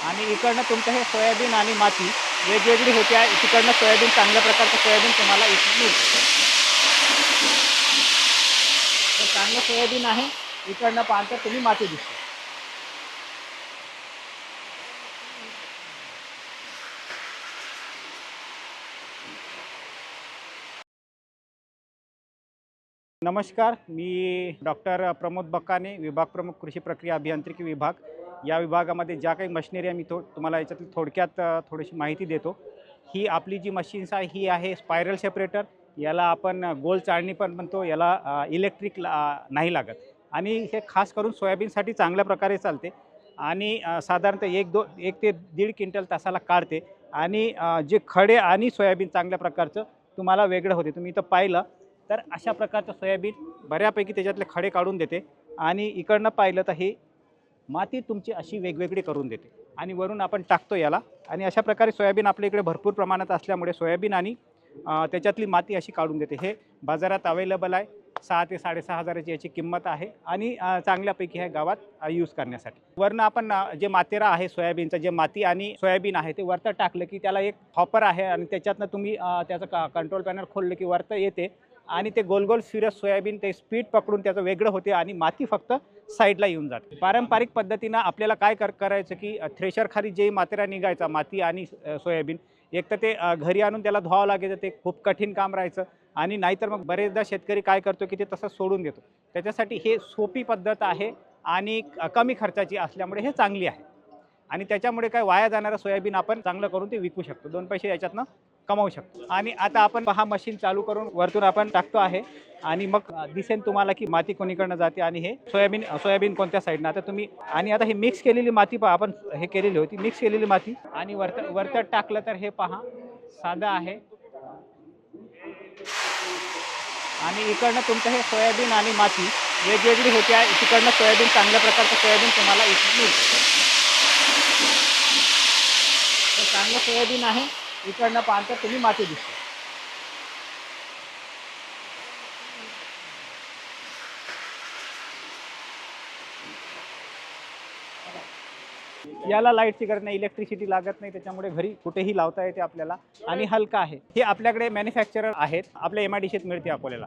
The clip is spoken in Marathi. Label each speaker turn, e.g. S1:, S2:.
S1: आणि इकडनं तुमचं हे सोयाबीन आणि माती वेगवेगळी होते. आहे तिकडनं सोयाबीन चांगल्या प्रकारचं सोयाबीन तुम्हाला इथे मिळतं. चांगलं सोयाबीन आहे. इकडनं पाहता तुम्ही माती दिसते. नमस्कार. मी डॉक्टर प्रमोद बक्काने विभाग प्रमुख कृषी प्रक्रिया अभियांत्रिकी विभाग. या विभागामध्ये ज्या काही मशिनरी आहे मी थो तुम्हाला याच्यातली थोडक्यात थोडीशी माहिती देतो. ही आपली जी मशीन्स आहे ही आहे स्पायरल सेपरेटर. याला आपण गोल चाळणी पण म्हणतो याला इलेक्ट्रिक नाही लागत. आणि हे खास करून सोयाबीनसाठी चांगल्या प्रकारे चालते. आणि साधारणतः एक दो एक ते दीड क्विंटल तासाला काढते. आणि जे खडे आणि सोयाबीन चांगल्या प्रकारचं तुम्हाला वेगळं होते. तुम्ही इथं पाहिलं तर अशा प्रकारचं सोयाबीन बऱ्यापैकी त्याच्यातले खडे काढून देते. आणि इकडनं पाहिलं तर ही माती तुमची अशी वेगवेगळी करून देते. आणि वरून आपण टाकतो याला. आणि अशा प्रकारे सोयाबीन आपल्या इकडे भरपूर प्रमाणात असल्यामुळे सोयाबीन आणि त्याच्यातली माती अशी काढून देते. हे बाजारात अवेलेबल आहे. सहा ते साडेसहा हजाराची याची किंमत आहे. आणि चांगल्यापैकी ह्या गावात यूज करण्यासाठी. वरनं आपण जे मातेरा आहे सोयाबीनचं जे माती आणि सोयाबीन आहे ते वरतं टाकलं की त्याला एक हॉपर आहे आणि त्याच्यातनं तुम्ही त्याचं कंट्रोल पॅनल खोललं की वरतं येते. आणि ते गोल गोल फिरत सोयाबीन ते स्पीड पकडून त्याचं वेगळं होते आणि माती फक्त साईडला येऊन जाते. पारंपरिक पद्धतीनं आपल्याला काय कर करायचं की थ्रेशरखाली जे मातेरा निघायचा माती आणि सोयाबीन एक तर ते घरी आणून त्याला धुवावं लागायचं ते खूप कठीण काम राहायचं आणि नाहीतर मग बरेचदा शेतकरी काय करतो की ते तसं सोडून देतो. त्याच्यासाठी हे सोपी पद्धत आहे आणि कमी खर्चाची असल्यामुळे हे चांगली आहे. आणि त्याच्यामुळे काय वाया जाणारं सोयाबीन आपण चांगलं करून ते विकू शकतो. दोन पैसे याच्यातनं कमावू शकतो. आणि आता आपण हा मशीन चालू करून वरतून आपण टाकतो आहे. आणि मग दिसेल तुम्हाला की माती कोणीकडनं जाते आणि हे सोयाबीन सोयाबीन कोणत्या साईडनं आता तुम्ही आणि आता हे मिक्स केलेली माती पहा आपण हे केलेली होती. मिक्स केलेली माती. आणि वरत वरतं टाकलं तर हे पहा साधं आहे. आणि इकडनं तुमचं हे सोयाबीन आणि माती वेगवेगळी होती. आहे तिकडनं सोयाबीन चांगल्या प्रकारचं सोयाबीन तुम्हाला इथे मिळतं. चांगलं सोयाबीन आहे. इकडनं पाहता तुम्ही माती दिसते. याला लाईटची गरज नाही इलेक्ट्रिसिटी लागत नाही त्याच्यामुळे घरी कुठेही लावता येते आपल्याला. आणि हलका आहे. हे आपल्याकडे मॅन्युफॅक्चरर आहेत. आपल्या एम आय डी मिळते अकोल्याला.